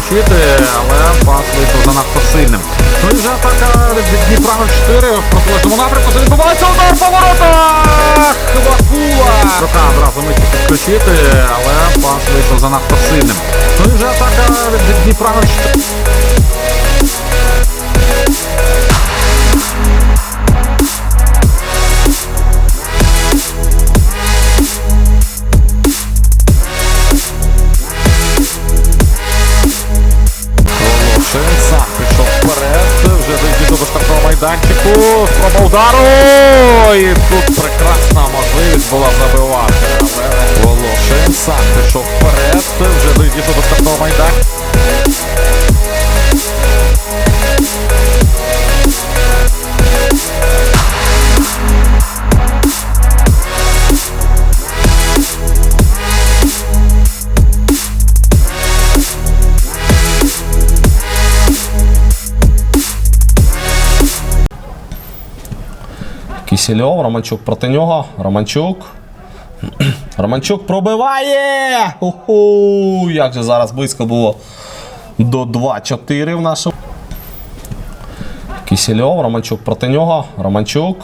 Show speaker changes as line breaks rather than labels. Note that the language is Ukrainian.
підключити, але пас вийшов занадто сильним. Ну і вже атака від Дніпра 4 в протилежному напрямку. Це відбувається удар по воротах! Вакула! Рука одразу мить підключити, але пас вийшов занадто сильним. Ну і вже атака від Дніпра 04. Майданчику, спроба удару, і тут прекрасна можливість була забивати, але Волошин сам
Кісільов, Романчук проти нього. Романчук. Романчук пробиває! Уху! Як же зараз близько було до 2-4 в нашому. Кісельов, Романчук проти нього. Романчук.